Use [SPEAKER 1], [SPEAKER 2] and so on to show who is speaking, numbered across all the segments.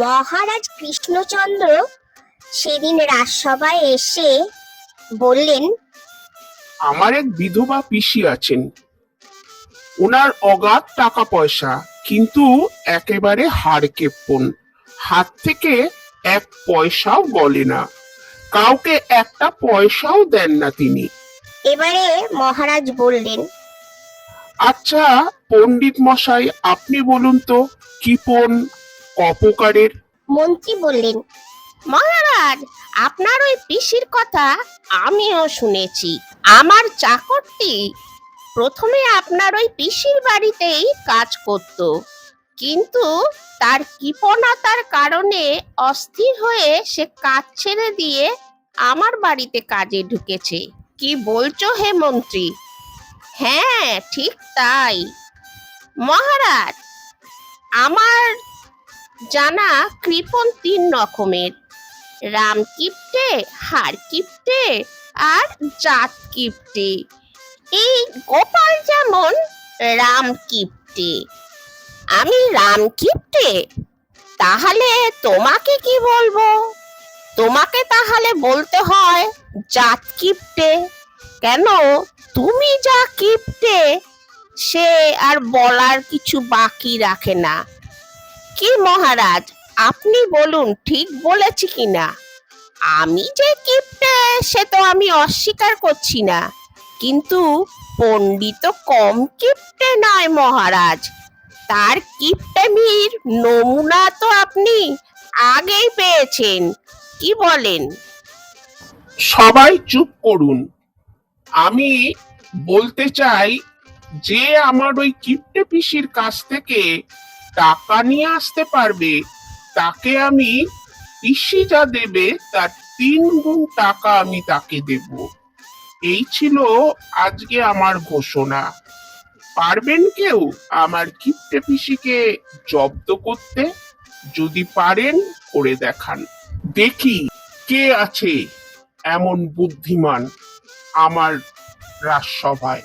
[SPEAKER 1] মহারাজ কৃষ্ণচন্দ্র সেদিন রাজসভায় এসে বললেন,
[SPEAKER 2] আমার এক বিধবা পিসি আছেন। ওনার অগাধ টাকা পয়সা কিন্তু একেবারে হাড় কেপ্পন হাত থেকে এক পয়সাও গলে না। কাউকে একটা পয়সাও দেন না তিনি।
[SPEAKER 1] এবারে মহারাজ বললেন
[SPEAKER 2] আচ্ছা পণ্ডিত মশাই আপনি বলুন তো কিপন অপকারের?
[SPEAKER 1] মন্ত্রী বললেন
[SPEAKER 3] মহারাজ আপনার ওই পিসির কথা আমিও শুনেছি। আমার চাকরটি প্রথমে আপনার ওই পিসির বাড়িতেই কাজ করত। কিন্তু তার কৃপণতার কারণে অস্থির হয়ে সে কাজ ছেড়ে দিয়ে আমার বাড়িতে কাজে ঢুকেছে। কি বলছো হে মন্ত্রী? হ্যাঁ ঠিক তাই। মহারাজ, আমার জানা কৃপণ তিন রকমের। রাম কিপ্টে হাড় কিপ্টে আর জাত কিপ্টে। এই গোপাল যেমন, রাম কিপ্টে। আমি রাম কিপ্টে তাহলে তোমাকে কি বলব? তোমাকে তাহলে বলতে হয় জাত কিপ্টে কেন? তুমি যা কিপ্টে সে আর বলার কিছু বাকি রাখে না। কি মহারাজ, আপনি বলুন ঠিক বলেছি কিনা আমি যে কিপ্টে সে তো আমি অস্বীকার করছি না। কিন্তু পণ্ডিত কম কিপ্টে নয় মহারাজ। তার কিপ্টেমির নমুনা তো আপনি আগেই পেয়েছেন। কি বলেন?
[SPEAKER 2] সবাই চুপ করুন। আমি বলতে চাই যে আমার ওই কিপ্টে পিসির কাছ থেকে টাকা নিয়ে আসতে পারবে, তাকে আমি পিসি যা দেবে তার তিন গুণ টাকা আমি তাকে দেব। এই ছিল আজকে আমার ঘোষণা। পারবেন কেউ আমার কিপ্টে পিসিকে জব্দ করতে? যদি পারেন করে দেখান। দেখি কে আছে এমন বুদ্ধিমান আমার রাজসভায়।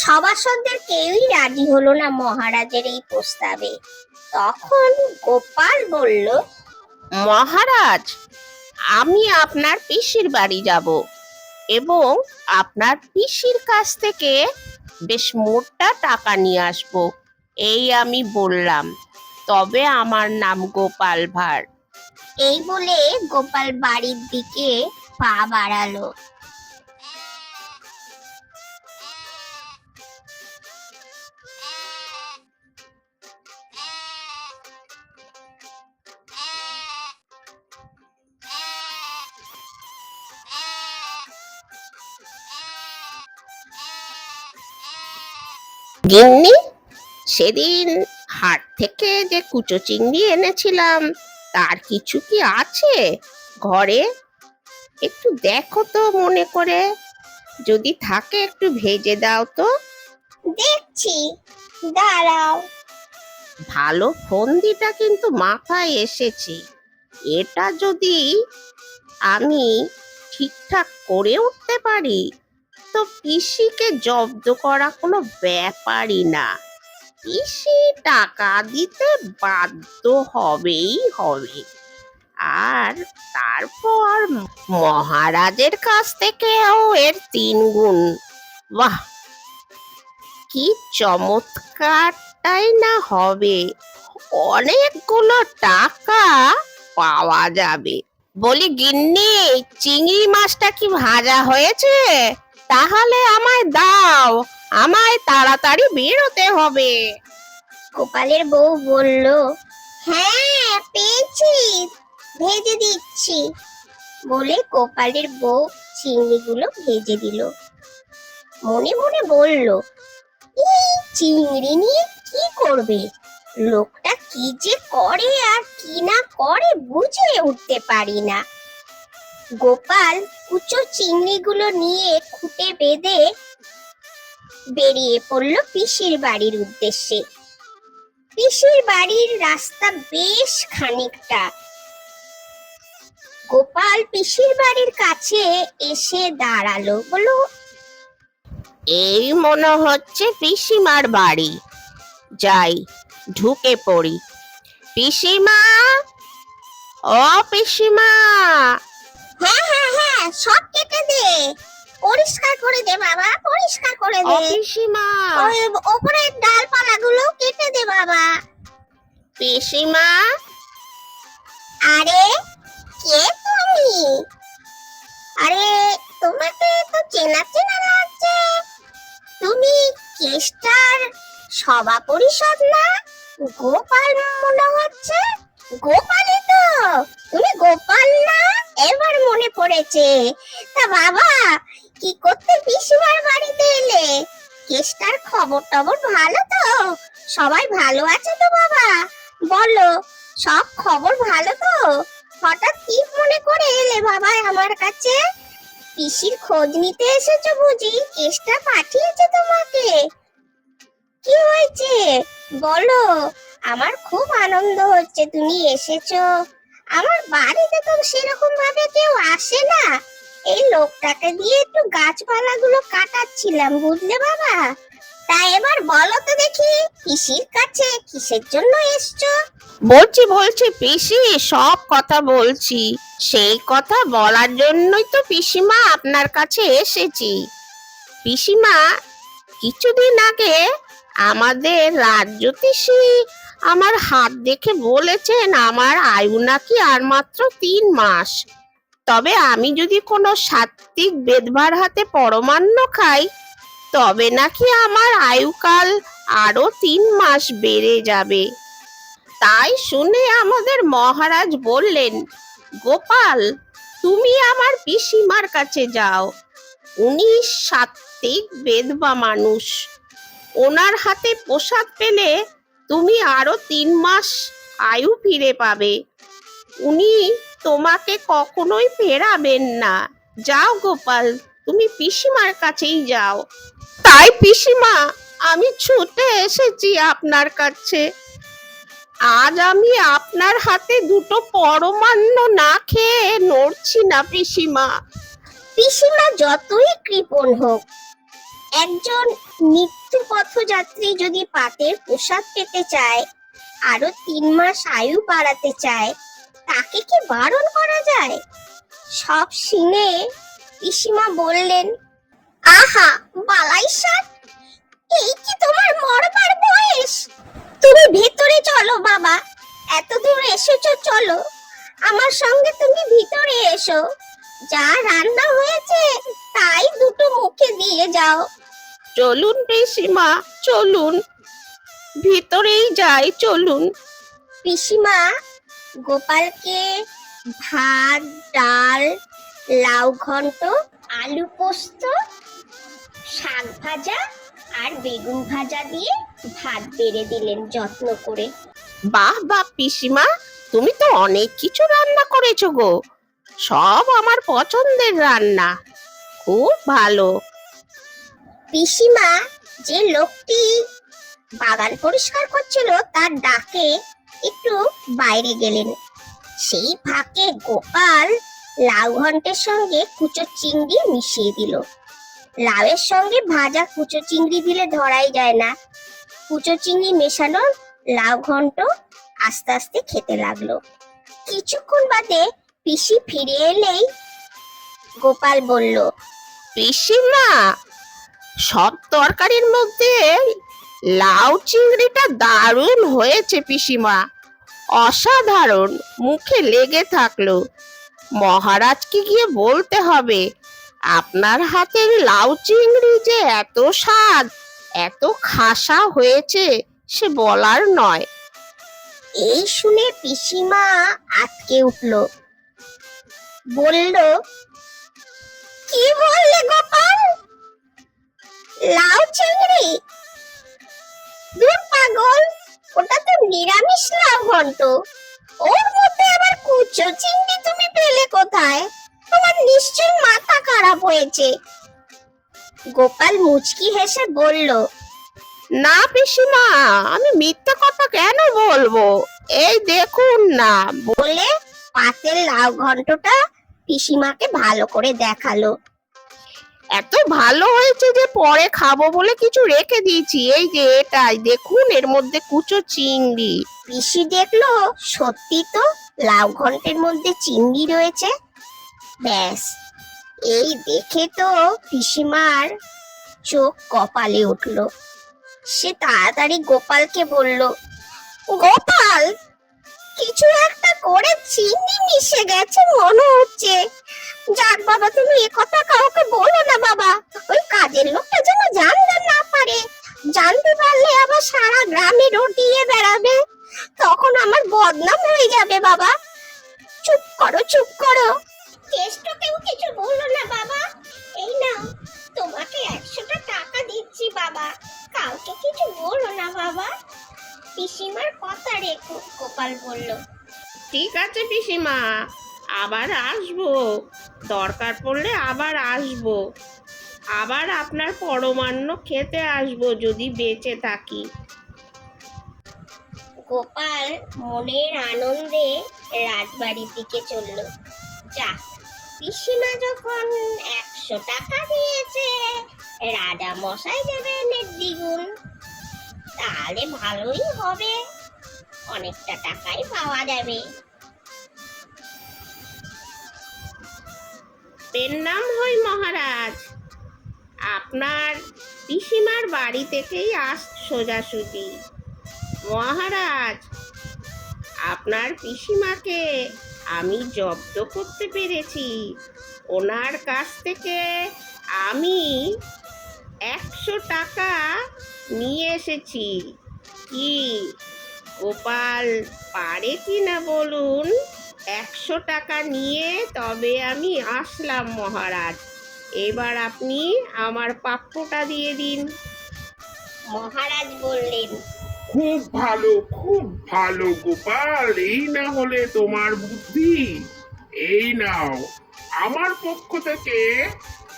[SPEAKER 1] সভাসদদের কেউই রাজি হলো না মহারাজের এই প্রস্তাবে। তখন গোপাল বলল
[SPEAKER 3] মহারাজ আমি আপনার পিসির বাড়ি যাব এবং আপনার পিসির কাছ থেকে বেশ মোটা টাকা নিয়ে আসব। এই আমি বললাম, তবে আমার নাম গোপাল ভাঁড়।
[SPEAKER 1] এই বলে গোপাল বাড়ির দিকে পা বাড়ালো।
[SPEAKER 3] গিন্নি সেদিন হাট থেকে যে কুচো চিংড়ি এনেছিলাম তার কিছু কি আছে? ঘরে? একটু দেখো তো মনে করে। যদি থাকে একটু ভেজে দাও তো।
[SPEAKER 1] দেখছি দাঁড়াও।
[SPEAKER 3] ভালো ফন্দিটা কিন্তু মাথায় এসেছে। এটা যদি আমি ঠিকঠাক করে উঠতে পারি তো পিসিকে জব্দ করা কোনো ব্যাপারই না। পিসি টাকা দিতে বাধ্য হবেই হবে। আর তারপর মহারাজের কাছ থেকেও এর তিন গুণ। বাহ! কি চমৎকারটাই না হবে। অনেকগুলো টাকা পাওয়া যাবে। বলি গিন্নি, চিংড়ি মাছটা কি ভাজা হয়েছে? তাহলে আমায় দাও। আমায় তাড়াতাড়ি বেরোতে হবে।
[SPEAKER 1] গোপালের বউ বলল হ্যাঁ পেয়েছি, ভেজে দিচ্ছি। বলে গোপালের বউ চিংড়িগুলো ভেজে দিল। মনে মনে বলল, এই চিংড়ি নিয়ে কি করবে? লোকটা কি যে করে আর কি না করে বুঝে উঠতে পারি না। গোপাল কুচো চিংড়িগুলো নিয়ে খুঁটে বেঁধে বেরিয়ে পড়ল পিসির বাড়ির উদ্দেশ্যে। পিসির বাড়ির রাস্তা বেশ খানিকটা। গোপাল পিসির বাড়ির কাছে এসে দাঁড়াল বলো
[SPEAKER 3] এই মনে হচ্ছে পিসিমার বাড়ি। যাই, ঢুকে পড়ি। পিসিমা? ও পিসিমা!
[SPEAKER 1] হ্যাঁ হ্যাঁ হ্যাঁ সব কেটে দে। পরিষ্কার করে দে বাবা পরিষ্কার করে দে।
[SPEAKER 3] পিসিমা
[SPEAKER 1] ওই ওপরের ডালপালাগুলো কেটে দে বাবা।
[SPEAKER 3] পিসিমা।
[SPEAKER 1] আরে কে তুমি? আরে তোমাকে তো চেনা চেনা লাগছে। তুমি কেষ্টার সভা পরিষদ না গোপাল মনে হচ্ছে? গোপালই তো তুমি গোপাল না? এবার মনে পড়েছে। তা বাবা, কি করতে পিসিমার বাড়িতে এলে? কেষ্টার খবর টবর ভালো তো? সবাই ভালো আছে তো বাবা? বলো, সব খবর ভালো তো? হঠাৎ কি মনে করে এলে বাবা আমার কাছে? পিসির খোঁজ নিতে এসেছ বুঝি? কেসটা পাঠিয়েছে তোমাকে। কি হয়েছে? বলো। আমার খুব আনন্দ হচ্ছে, তুমি এসেছ। আমার বাড়িতে তো সেরকম ভাবে কেউ আসে না। এই লোকটাকে দিয়ে একটু গাছপালাগুলো কাটাচ্ছিলাম, বুঝলে বাবা? তা এবার বলো তো দেখি, পিসির কাছে কিসের জন্য এসছো?
[SPEAKER 3] বলছি বলছি, পিসি, সব কথা বলছি। সেই কথা বলার জন্যই তো পিসিমা আপনার কাছে এসেছি। পিসিমা, কিছুদিন আগে আমাদের রাজ্যতীষী আমার হাত দেখে বলেছেন আমার আয়ু নাকি আর মাত্র তিন মাস। তবে আমি যদি কোনো সাত্ত্বিক বেদবার হাতে পরমান্ন খাই, তবে নাকি আমার আয়ুকাল আরও তিন মাস বেড়ে যাবে। তাই শুনে আমাদের মহারাজ বললেন, গোপাল, তুমি আমার পিসিমার কাছে যাও। উনি সাত্ত্বিক বেদবা মানুষ। ওনার হাতে প্রসাদ পেলে তুমি আরও তিন মাস আয়ু ফিরে পাবে। উনি তোমাকে কখনোই ফেরাবেন না। যাও গোপাল, তুমি পিসিমার কাছেই যাও। তাই পিসিমা, আমি ছুটে এসেছি আপনার কাছে। আজ আমি আপনার হাতে দুটো পরমান্ন না খেয়ে নড়ছি না পিসিমা।
[SPEAKER 1] পিসিমা যতই কৃপণ হোক একজন মৃত্যু পথযাত্রী যদি পাতের প্রসাদ পেতে চায়, আরও তিন মাস আয়ু বাড়াতে চায়, তাকে কি বারণ করা যায়? সব শুনে পিসিমা বললেন, আহা, বালাই সাত এই কি তোমার মরবার বয়স? তুমি ভেতরে চলো বাবা, এত দূর এসেছ, চলো। আমার সঙ্গে তুমি ভিতরে এসো। যা রান্না হয়েছে, তাই দুটো মুখে দিয়ে যাও।
[SPEAKER 3] চলুন পিসিমা চলুন। ভিতরেই যাই চলুন।
[SPEAKER 1] পিসিমা গোপালকে ভাত ডাল লাউ ঘন্ট আলু পোস্ত শাক ভাজা আর বেগুন ভাজা দিয়ে ভাত বেড়ে দিলেন যত্ন করে।
[SPEAKER 3] বাহ বাহ পিসিমা তুমি তো অনেক কিছু রান্না করেছ গো। সব আমার পছন্দের রান্না। খুব ভালো।
[SPEAKER 1] পিসিমা যে লোকটি বাগান পরিষ্কার করছিল তার ডাকে একটু বাইরে গেলেন। সেই ফাঁকে গোপাল লাউ ঘন্টের সঙ্গে কুচো চিংড়ি মিশিয়ে দিল। লাউয়ের সঙ্গে ভাজা কুচো চিংড়ি দিলে ধরাই যায় না। কুচো চিংড়ি মেশানো লাউ ঘন্ট আস্তে আস্তে খেতে লাগল। কিছুক্ষণ বাদে পিসি ফিরে এলেই গোপাল বলল,
[SPEAKER 3] পিসিমা সব তরকারির মধ্যে লাউ চিংড়িটা দারুণ হয়েছে পিসিমা। অসাধারণ, মুখে লেগে থাকল। মহারাজকে গিয়ে বলতে হবে? আপনার হাতের লাউ চিংড়ি যে এত স্বাদ, এত খাসা হয়েছে, সে বলার নয়।
[SPEAKER 1] এই শুনে পিসিমা আটকে উঠল। বলল, কি বললে গোপাল? লাউ চিংড়ি? দূর পাগল ওটা তো নিরামিষ লাউ ঘন্ট। ওর মধ্যে আবার কুচো চিংড়ি তুমি পেলে কোথায়? তোমার নিশ্চয়ই মাথা খারাপ হয়েছে। গোপাল মুচকি হেসে বলল,
[SPEAKER 3] না পিসিমা, আমি মিথ্যা কথা কেন বলব? এই দেখুন না।
[SPEAKER 1] বলে পাতের লাউ ঘন্টটা পিসিমাকে ভালো করে দেখাল।
[SPEAKER 3] এত ভালো হয়েছে যে পরে খাব বলে কিছু রেখে দিয়েছি। এই যে এটাই, দেখুন এর মধ্যে কুচো চিংড়ি।
[SPEAKER 1] পিসি দেখল, সত্যি তো? লাউ ঘন্টের মধ্যে চিংড়ি রয়েছে? ব্যাস, এই দেখে তো পিসিমার চোখ কপালে উঠল। সে তাড়াতাড়ি গোপালকে বলল, গোপাল কিছু একটা করে চিংড়ি মিশে গেছে, মনে হচ্ছে। যাক বাবা, তুমি এ কথা কাউকে বলো না বাবা। ওই কাজের লোকটা যেন জানতে না পারে। জানতে পারলে আবার সারা গ্রামে রটিয়ে বেড়াবে। তখন আমার বদনাম হয়ে যাবে বাবা। চুপ করো চুপ করো। কেষ্টকেও কিছু বলল না বাবা। এই নাও, তোমাকে একশোটা টাকা দিচ্ছি বাবা। কাউকে কিছু বলো না বাবা। পিসিমার কথা রেখো গোপাল বলল।
[SPEAKER 3] ঠিক আছে পিসিমা আবার আসব। দরকার পড়লে আবার আসব। আবার আপনার পরমান্ন খেতে আসব যদি বেঁচে থাকি।
[SPEAKER 1] গোপাল মনের আনন্দে রাজবাড়ির দিকে চলল। যা পিসিমা যখন একশো টাকা দিয়েছে রাজা মশাই দেবেন দ্বিগুণ। তাহলে ভালোই হবে। অনেকটা টাকাই পাওয়া যাবে।
[SPEAKER 3] নাম হই মহারাজ। আপনার পিসিমার বাড়ি থেকেই আস সোজাসুজি। মহারাজ, আপনার পিসিমাকে আমি জব্দ করতে পেরেছি। ওনার কাছ থেকে আমি একশো টাকা নিয়ে এসেছি। কি? গোপাল পারে কি না বলুন? একশো টাকা নিয়ে তবে আমি আসলাম মহারাজ। এবার আপনি আমার প্রাপ্যটা দিয়ে দিন।
[SPEAKER 1] মহারাজ বললেন
[SPEAKER 2] খুব ভালো খুব ভালো গোপাল। এই না হলে তোমার বুদ্ধি। এই নাও আমার পক্ষ থেকে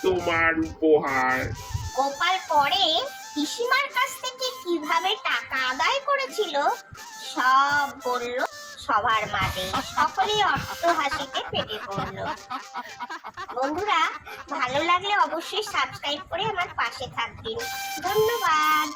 [SPEAKER 2] তোমার উপহার।
[SPEAKER 1] গোপাল পরে পিসিমার কাছ থেকে কীভাবে টাকা আদায় করেছিল, সব বলল সবার মাঝে। সকলেই অর্থ হাসিতে ফেটে পড়ল। বন্ধুরা, ভালো লাগলে অবশ্যই সাবস্ক্রাইব করে আমার পাশে থাকবেন। ধন্যবাদ।